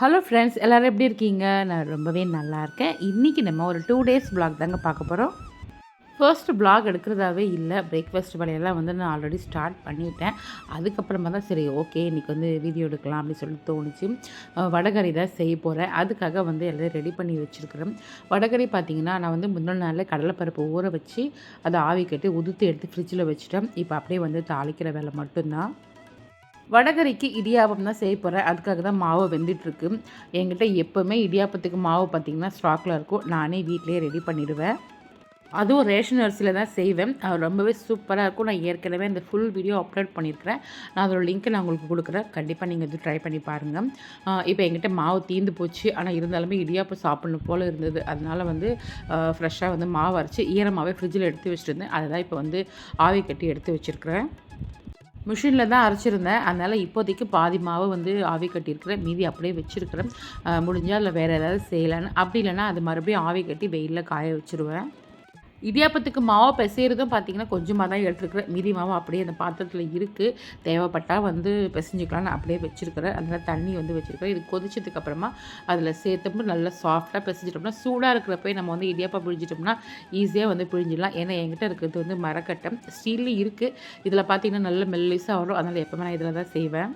Hello friends எல்லோரும் எப்படி இருக்கீங்க? நான் ரொம்பவே நல்லா இருக்கேன். இன்றைக்கி நம்ம ஒரு டூ டேஸ் பிளாக் தாங்க பார்க்க போகிறோம் ஃபர்ஸ்ட் பிளாக் எடுக்கிறதாவே இல்லை. பிரேக்ஃபாஸ்ட் வேலையெல்லாம் வந்து நான் ஆல்ரெடி ஸ்டார்ட் பண்ணிட்டேன். அதுக்கப்புறமா தான் சரி ஓகே இன்றைக்கி வந்து வீடியோ எடுக்கலாம் அப்படின்னு சொல்லிட்டு தோணுச்சு. வடகறி தான் செய்ய போகிறேன் அதுக்காக வந்து எல்லாம் ரெடி பண்ணி வச்சுருக்கிறேன். வடகறி பார்த்திங்கன்னா நான் வந்து முந்தின நாளில் கடலைப்பருப்பு ஊற வச்சு அதை ஆவி கட்டி உதுத்து எடுத்து ஃப்ரிட்ஜில் வச்சுட்டேன். இப்போ அப்படியே வந்து தாளிக்கிற வேலை மட்டும்தான். வடகரிக்கு இடியாப்பம் தான் செய்ய போகிறேன் அதுக்காக தான் மாவு வெந்துட்டுருக்கு. என்கிட்ட எப்போவுமே இடியாப்பத்துக்கு மாவு பார்த்திங்கன்னா ஸ்டாக்கில் இருக்கும். நானே வீட்டிலே ரெடி பண்ணிடுவேன். அதுவும் ரேஷன் அரிசியில் தான் செய்வேன். அது ரொம்பவே சூப்பராக இருக்கும். நான் ஏற்கனவே இந்த ஃபுல் வீடியோ அப்லோட் பண்ணியிருக்கிறேன். நான் அதோட லிங்க்கை நான் உங்களுக்கு கொடுக்குறேன். கண்டிப்பாக நீங்கள் இது ட்ரை பண்ணி பாருங்கள் இப்போ எங்கிட்ட மாவு தீந்து போச்சு. ஆனால் இருந்தாலுமே இடியாப்பம் சாப்பிடணும் போல் இருந்தது. அதனால் வந்து ஃப்ரெஷ்ஷாக வந்து மாவு அரைச்சி ஈரமாகவே ஃப்ரிட்ஜில் எடுத்து வச்சுருந்தேன் அதை தான் இப்போ வந்து ஆவி கட்டி எடுத்து வச்சுருக்கிறேன். மிஷினில் தான் அரைச்சிருந்தேன். அதனால் இப்போதைக்கு பாதி மாவு வந்து ஆவி கட்டியிருக்கிறேன். மீதி அப்படியே வச்சுருக்கிறேன். முடிஞ்சால் அதில் வேறு ஏதாவது செய்யலான்னு. அப்படி இல்லைன்னா அது மறுபடியும் ஆவி கட்டி வெயிலில் காய வச்சுருவேன். இடியாப்பத்துக்கு மாவு பிசைகிறதும் பார்த்தீங்கன்னா கொஞ்சமாக தான் எடுத்துருக்குறேன். மீதி மாவு அப்படியே அந்த பாத்திரத்தில் இருக்குது தேவைப்பட்டால் வந்து பிசைஞ்சிக்கலாம்னு அப்படியே வச்சுருக்கிறேன். அதனால் தண்ணி வந்து வச்சுருக்கிறேன். இது கொதிச்சதுக்கு அப்புறமா அதில் சேர்த்தப்போ நல்லா சாஃப்டாக பிசைஞ்சிட்டோம்னா சூடாக இருக்கிறப்ப நம்ம வந்து இடியாப்பம் பிழிஞ்சிட்டோம்னா ஈஸியாக வந்து பிழிஞ்சிடலாம். ஏன்னா என்கிட்ட இருக்கிறது வந்து மரக்கட்டம். ஸ்டீல்லையும் இருக்குது இதில் பார்த்தீங்கன்னா நல்ல மெல்லிஸாக வரும். அதனால் எப்போவுமே நான் இதில் தான் செய்வேன்.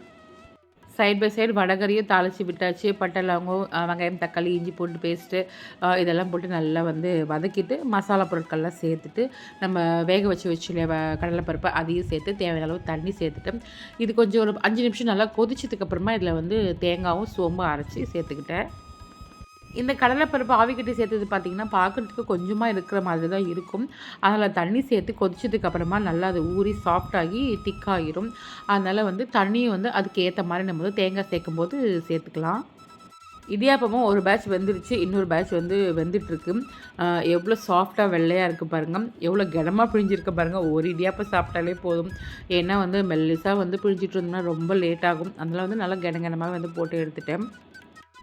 சைட் பை சைடு வடகரியும் தாளித்து விட்டாச்சு பட்டை லவங்கம் வெங்காயம் தக்காளி இஞ்சி பூண்டு பேஸ்ட்டு இதெல்லாம் போட்டு நல்லா வந்து வதக்கிட்டு மசாலா பொருட்கள்லாம் சேர்த்துட்டு நம்ம வேக வச்சு வச்சு கடலைப்பருப்பு அதையும் சேர்த்து தேவையான அளவு தண்ணி சேர்த்துட்டு இது கொஞ்சம் ஒரு அஞ்சு நிமிஷம் நல்லா கொதிச்சதுக்கப்புறமா இதில் வந்து தேங்காவும் சோம்பும் அரைச்சி சேர்த்துக்கிட்டேன். இந்த கடலைப்பருப்பு ஆவிக்கட்டி சேர்த்தது பார்த்திங்கன்னா பார்க்குறதுக்கு கொஞ்சமாக இருக்கிற மாதிரி தான் இருக்கும். அதில் தண்ணி சேர்த்து கொதிச்சதுக்கு அப்புறமா நல்லா அது ஊறி சாஃப்டாகி திக்காகிரும் அதனால் வந்து தண்ணியை வந்து அதுக்கு ஏற்ற மாதிரி நம்ம வந்து தேங்காய் சேர்க்கும் போது சேர்த்துக்கலாம். இடியாப்பமும் ஒரு பேட்ச் வெந்துருச்சு இன்னொரு பேட்ச் வந்து வெந்துட்டுருக்கு. எவ்வளோ சாஃப்டாக வெள்ளையாக இருக்குது பாருங்கள் எவ்வளோ கனமாக பிழிஞ்சிருக்கு பாருங்கள் ஒரு இடியாப்பம் சாப்பிட்டாலே போதும். ஏன்னா வந்து மெல்லிஸாக வந்து பிழிஞ்சிட்டு இருந்தோம்னா ரொம்ப லேட் ஆகும். அதனால் வந்து நல்லா கனகனமாக வந்து போட்டு எடுத்துட்டேன்.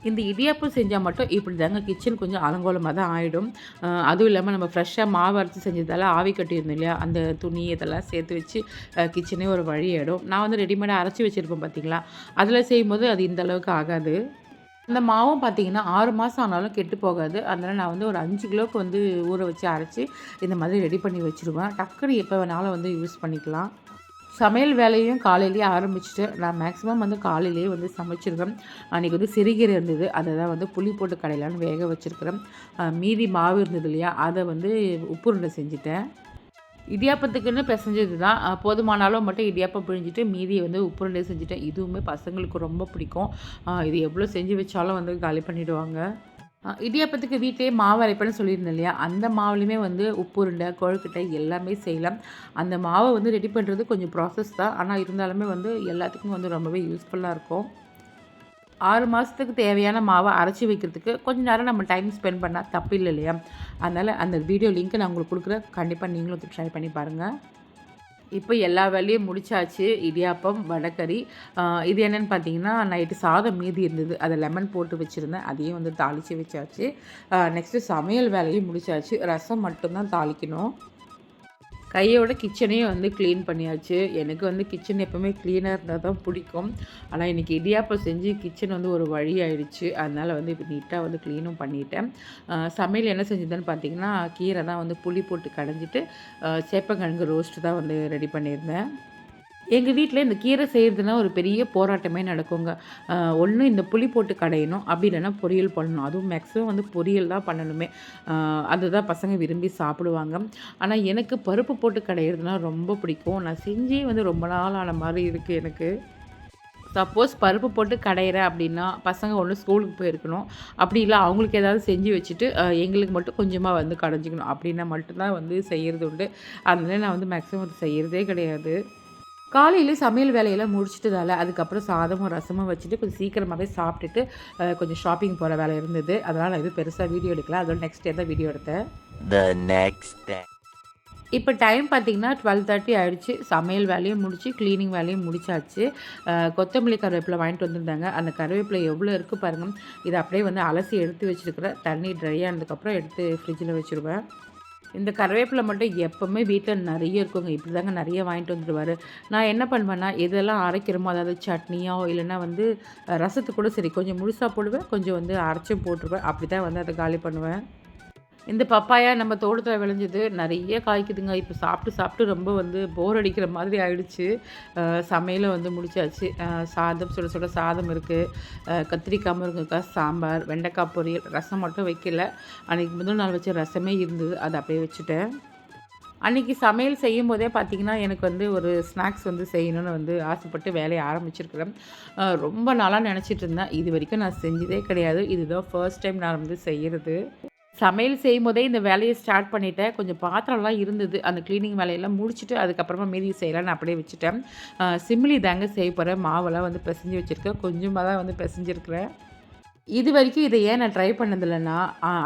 இந்த இடியாப்பம் செஞ்சால் மட்டும் இப்படி தாங்க கிச்சன் கொஞ்சம் அலங்கோலமாக தான் ஆகிடும் அதுவும் இல்லாமல் நம்ம ஃப்ரெஷ்ஷாக மாவு அரைச்சி செஞ்சதால் ஆவி கட்டியிருந்தோம் இல்லையா? அந்த துணி இதெல்லாம் சேர்த்து வச்சு கிச்சனே ஒரு வழி ஆகிடும் நான் வந்து ரெடிமேடாக அரைச்சி வச்சுருப்பேன் பார்த்தீங்களா அதில் செய்யும்போது அது இந்த அளவுக்கு ஆகாது. அந்த மாவும் பார்த்தீங்கன்னா ஆறு மாதம் ஆனாலும் கெட்டு போகாது. அதனால் நான் வந்து ஒரு அஞ்சு கிலோவுக்கு வந்து ஊற வச்சு அரைச்சி இந்த மாதிரி ரெடி பண்ணி வச்சுருவேன். டக்குனு எப்போ வேணாலும் வந்து யூஸ் பண்ணிக்கலாம். சமையல் வேலையும் காலையிலேயே ஆரம்பிச்சுட்டு நான் மேக்ஸிமம் வந்து காலையிலேயே வந்து சமைச்சிருக்கேன். அன்றைக்கி வந்து சிறுகீரை இருந்தது. அதை தான் வந்து புளி போட்டு கடையிலான்னு வேக வச்சுருக்கிறேன். மீதி மாவு இருந்தது இல்லையா? அதை வந்து உப்புருண்டை செஞ்சுட்டேன். இடியாப்பத்துக்குன்னு பிசைஞ்சது தான். போதுமான அளவு மட்டும் இடியாப்பம் பிழிஞ்சிட்டு மீதியை வந்து உப்புருண்டை செஞ்சுட்டேன். இதுவுமே பசங்களுக்கு ரொம்ப பிடிக்கும். இது எவ்வளோ செஞ்சு வச்சாலும் வந்து காலி பண்ணிவிடுவாங்க இடியாப்பத்துக்கு வீட்டிலே மாவு அரைப்பேன்னு சொல்லியிருந்தேன் இல்லையா? அந்த மாவுலையுமே வந்து உப்புருண்டை கொழுக்கட்டை எல்லாமே செய்யலாம். அந்த மாவை வந்து ரெடி பண்ணுறது கொஞ்சம் ப்ராசஸ் தான். ஆனால் இருந்தாலுமே வந்து எல்லாத்துக்கும் வந்து ரொம்பவே யூஸ்ஃபுல்லாக இருக்கும். ஆறு மாதத்துக்கு தேவையான மாவை அரைச்சி வைக்கிறதுக்கு கொஞ்சம் நேரம் நம்ம டைம் ஸ்பெண்ட் பண்ணால் தப்பு இல்லை இல்லையா? அதனால் அந்த வீடியோ லிங்க்கை நான் உங்களுக்கு கொடுக்குறேன். கண்டிப்பாக நீங்களும் வந்து ட்ரை பண்ணி பாருங்கள் இப்போ எல்லா வேலையும் முடிச்சாச்சு. இடியாப்பம் வடக்கறி இது என்னென்னு பார்த்தீங்கன்னா நைட்டு சாதம் மீதி இருந்தது. அதை லெமன் போட்டு வச்சுருந்தேன். அதையும் வந்து தாளித்து வச்சாச்சு. நெக்ஸ்ட்டு சமையல் வேலையும் முடிச்சாச்சு. ரசம் மட்டும்தான் தாளிக்கணும். கையோட கிச்சனையும் வந்து க்ளீன் பண்ணியாச்சு. எனக்கு வந்து கிச்சன் எப்போவுமே க்ளீனாக இருந்தால் தான் பிடிக்கும். ஆனால் இன்றைக்கி இடியாப்பம் செஞ்சு கிச்சன் வந்து ஒரு வழி ஆயிடுச்சு. அதனால் வந்து இப்போ நீட்டாக வந்து க்ளீனும் பண்ணிட்டேன். சமையல் என்ன செஞ்சதுன்னு பார்த்தீங்கன்னா கீரை தான் வந்து புளி போட்டு கடைஞ்சிட்டு சேப்பங்கிழங்கு ரோஸ்ட்டு தான் வந்து ரெடி பண்ணியிருந்தேன். எங்கள் வீட்டில் இந்த கீரை செய்கிறதுனா ஒரு பெரிய போராட்டமே நடக்குங்க. ஒன்று இந்த புளி போட்டு கடையணும் அப்படி இல்லைன்னா பொரியல் பண்ணணும். அதுவும் மேக்ஸிமம் வந்து பொரியல் தான் பண்ணணுமே. அதுதான் பசங்க விரும்பி சாப்பிடுவாங்க. ஆனால் எனக்கு பருப்பு போட்டு கடையிறதுனா ரொம்ப பிடிக்கும். நான் செஞ்சே வந்து ரொம்ப நாள் ஆன மாதிரி இருக்குது எனக்கு. சப்போஸ் பருப்பு போட்டு கடையிறேன் அப்படின்னா பசங்க ஒன்று ஸ்கூலுக்கு போயிருக்கணும். அப்படி இல்லை அவங்களுக்கு ஏதாவது செஞ்சு வச்சுட்டு எங்களுக்கு மட்டும் கொஞ்சமாக வந்து கடைஞ்சிக்கணும். அப்படின்னா மட்டும்தான் வந்து செய்கிறது உண்டு. அதனால நான் வந்து மேக்ஸிமம் அது செய்கிறதே கிடையாது. காலையில் சமையல் வேலையெல்லாம் முடிச்சிட்டதால அதுக்கப்புறம் சாதமும் ரசமும் வச்சுட்டு கொஞ்சம் சீக்கிரமாகவே சாப்பிட்டுட்டு கொஞ்சம் ஷாப்பிங் போகிற வேலை இருந்தது. அதனால் நான் எதுவும் பெருசாக வீடியோ எடுக்கல. அதோட நெக்ஸ்ட் டே தான் வீடியோ எடுத்தேன். The next day. இப்போ டைம் பார்த்தீங்கன்னா டுவெல் தேர்ட்டி ஆயிடுச்சு. சமையல் வேலையும் முடிச்சு க்ளீனிங் வேலையும் முடிச்சாச்சு. கொத்தமல்லி கருவேப்பிலை வாங்கிட்டு வந்திருந்தாங்க. அந்த கருவேப்பிலை எவ்வளோ இருக்குது பாருங்கள் இதை அப்படியே வந்து அலசி எடுத்து வச்சுருக்கிறேன். தண்ணி ட்ரை ஆனதுக்கப்புறம் எடுத்து ஃப்ரிட்ஜில் வச்சுருவேன். இந்த கருவேப்பிலை மட்டும் எப்போவுமே வீட்டில் நிறைய இருக்குங்க. இப்படி தாங்க நிறைய வாங்கிட்டு வந்துடுவார். நான் என்ன பண்ணுவேன்னா எதெல்லாம் அரைக்கிறோமோ அதாவது சட்னியோ இல்லைன்னா வந்து ரசத்துக்கு கூட சரி கொஞ்சம் முழுசாக போடுவேன் கொஞ்சம் வந்து அரைச்சும் போட்டுருவேன். அப்படி தான் வந்து அதை காலி பண்ணுவேன். இந்த பப்பாயா நம்ம தோட்டத்தில் விளைஞ்சது நிறைய காய்க்குதுங்க. இப்போ சாப்பிட்டு சாப்பிட்டு ரொம்ப வந்து போர் அடிக்கிற மாதிரி ஆயிடுச்சு. சமையலும் வந்து முடிச்சாச்சு. சாதம் சுட சுட சாதம் இருக்குது கத்திரிக்காய் முருங்கைக்காய் சாம்பார் வெண்டைக்காய் பொரியல் ரசம் மட்டும் வைக்கல. அன்றைக்கி முதல் நாள் வச்ச ரசமே இருந்தது. அதை அப்படியே வச்சுட்டேன். அன்றைக்கி சமையல் செய்யும் போதே பார்த்திங்கன்னா எனக்கு வந்து ஒரு ஸ்நாக்ஸ் வந்து செய்யணும்னு வந்து ஆசைப்பட்டு வேலையை ஆரம்பிச்சிருக்கிறேன். ரொம்ப நாளாக நினச்சிட்டு இருந்தேன். இது வரைக்கும் நான் செஞ்சதே கிடையாது. இதுதான் ஃபர்ஸ்ட் டைம் நான் வந்து செய்கிறது சமையல் செய்யும் போதே இந்த வேலையை ஸ்டார்ட் பண்ணிட்டேன். கொஞ்சம் பாத்திரம்லாம் இருந்தது. அந்த க்ளீனிங் வேலையெல்லாம் முடிச்சுட்டு அதுக்கப்புறமா மீதி செய்யலாம்னு அப்படியே வச்சுட்டேன். சிம்லி தாங்க செய்ய போகிறேன் மாவெல்லாம் வந்து பிசைஞ்சு வச்சுருக்கேன். கொஞ்சமாக தான் வந்து பிசைஞ்சிருக்கிறேன். இது வரைக்கும் இதை ஏன் நான் ட்ரை பண்ணதில்லைன்னா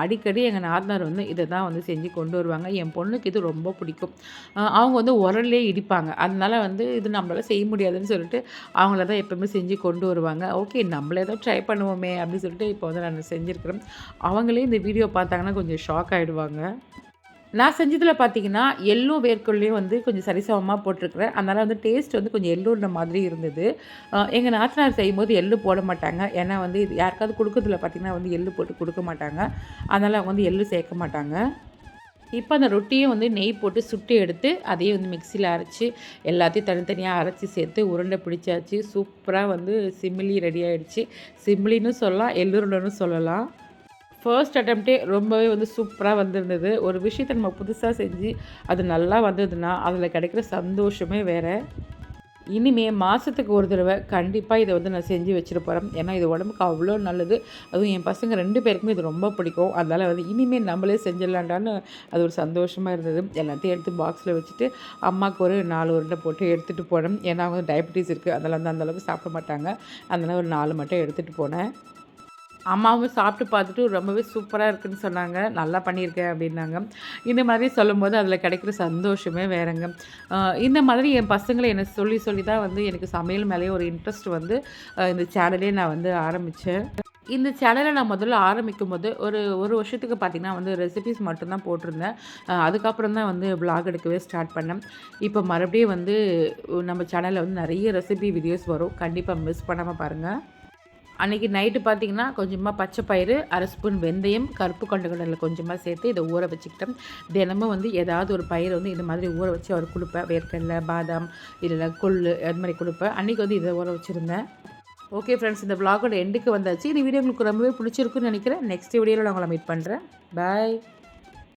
அடிக்கடி எங்கள் நாத்தனார் வந்து இதை தான் வந்து செஞ்சு கொண்டு வருவாங்க. என் பொண்ணுக்கு இது ரொம்ப பிடிக்கும். அவங்க வந்து உரல்லே இடிப்பாங்க. அதனால் வந்து இது நம்மளால் செய்ய முடியாதுன்னு சொல்லிட்டு அவங்கள தான் எப்போவுமே செஞ்சு கொண்டு வருவாங்க. ஓகே நம்மளே தான் ட்ரை பண்ணுவோமே அப்படின்னு சொல்லிட்டு இப்போ வந்து நான் செஞ்சுருக்கிறேன். அவங்களே இந்த வீடியோ பார்த்தாங்கன்னா கொஞ்சம் ஷாக் ஆகிடுவாங்க நான் செஞ்சதில் பார்த்தீங்கன்னா எல்லோ வேர்க்கொள்ளையும் வந்து கொஞ்சம் சரிசமமாக போட்டிருக்கிறேன். அதனால் வந்து டேஸ்ட் வந்து கொஞ்சம் எள்ளுன மாதிரி இருந்தது. எங்கள் நாத்தனார் செய்யும்போது எள்ளு போட மாட்டாங்க. ஏன்னா வந்து இது யாருக்காவது கொடுக்கறதுல பார்த்தீங்கன்னா வந்து எள்ளு போட்டு கொடுக்க மாட்டாங்க. அதனால் அவங்க வந்து எள்ளு சேர்க்க மாட்டாங்க. இப்போ அந்த ரொட்டியும் வந்து நெய் போட்டு சுட்டு எடுத்து அதையும் வந்து மிக்சியில் அரைச்சி எல்லாத்தையும் தனித்தனியாக அரைச்சி சேர்த்து உருண்டை பிடிச்சாச்சு. சூப்பராக வந்து சிம்மிலி ரெடி ஆகிடுச்சு சிம்லின்னு சொல்லலாம் எள்ளுருண்டன்னு சொல்லலாம். ஃபர்ஸ்ட் அட்டம்ப்டே ரொம்பவே வந்து சூப்பராக வந்திருந்தது. ஒரு விஷயத்தை நம்ம புதுசாக செஞ்சு அது நல்லா வந்ததுன்னா அதில் கிடைக்கிற சந்தோஷமே வேறு. இனிமே மாதத்துக்கு ஒரு தடவை கண்டிப்பாக இதை வந்து நான் செஞ்சு வச்சுட்டு போகிறேன் ஏன்னா இது உடம்புக்கு அவ்வளோ நல்லது. அதுவும் என் பசங்க ரெண்டு பேருக்குமே இது ரொம்ப பிடிக்கும். அதனால் வந்து இனிமேல் நம்மளே செஞ்சிடலான்டான்னு அது ஒரு சந்தோஷமாக இருந்தது. எல்லாத்தையும் எடுத்து பாக்ஸில் வச்சுட்டு அம்மாவுக்கு ஒரு நாலு உருண்டை போட்டு எடுத்துகிட்டு போனேன். ஏன்னா அவங்க டயபிட்டிஸ் இருக்குது அதனால் வந்து அந்தளவுக்கு சாப்பிட மாட்டாங்க. அதனால் ஒரு நாலு மட்டும் எடுத்துகிட்டு போனேன். அம்மாவும் சாப்பிட்டு பார்த்துட்டு ரொம்பவே சூப்பராக இருக்குன்னு சொன்னாங்க. நல்லா பண்ணியிருக்கேன் அப்படின்னாங்க. இந்த மாதிரி சொல்லும்போது அதில் கிடைக்கிற சந்தோஷமே வேறங்க. இந்த மாதிரி என் பசங்களை என்னை சொல்லி சொல்லி தான் வந்து எனக்கு சமையல் மேலேயே ஒரு இன்ட்ரெஸ்ட் வந்து இந்த சேனலே நான் வந்து ஆரம்பித்தேன் இந்த சேனலை நான் முதல்ல ஆரம்பிக்கும் போது ஒரு ஒரு வருஷத்துக்கு பார்த்திங்கன்னா வந்து ரெசிபிஸ் மட்டும்தான் போட்டிருந்தேன். அதுக்கப்புறம் தான் வந்து ப்ளாக் எடுக்கவே ஸ்டார்ட் பண்ணேன். இப்போ மறுபடியும் வந்து நம்ம சேனலில் வந்து நிறைய ரெசிபி வீடியோஸ் வரும். கண்டிப்பாக மிஸ் பண்ணாமல் பாருங்கள் அன்றைக்கி நைட்டு பார்த்தீங்கன்னா கொஞ்சமாக பச்சை பயிறு அரை ஸ்பூன் வெந்தயம் கருப்பு கொண்டக்கடலை கொஞ்சமாக சேர்த்து இதை ஊற வச்சுக்கிட்டேன் தினமும் வந்து ஏதாவது ஒரு பயிர் வந்து இந்த மாதிரி ஊற வச்சு அவர் கொடுப்பேன் வேர்க்கடலை பாதாம் இல்லை கொள்ளு அது மாதிரி கொடுப்பேன் அன்றைக்கி வந்து இதை ஊற வச்சுருந்தேன். ஓகே ஃப்ரெண்ட்ஸ் இந்த vlog-ஓட எண்டுக்கு வந்தாச்சு. இந்த வீடியோ உங்களுக்கு ரொம்பவே பிடிச்சிருக்குன்னு நினைக்கிறேன். நெக்ஸ்ட் வீடியோவில் நான் உங்களை மீட் பண்ணுறேன் பாய்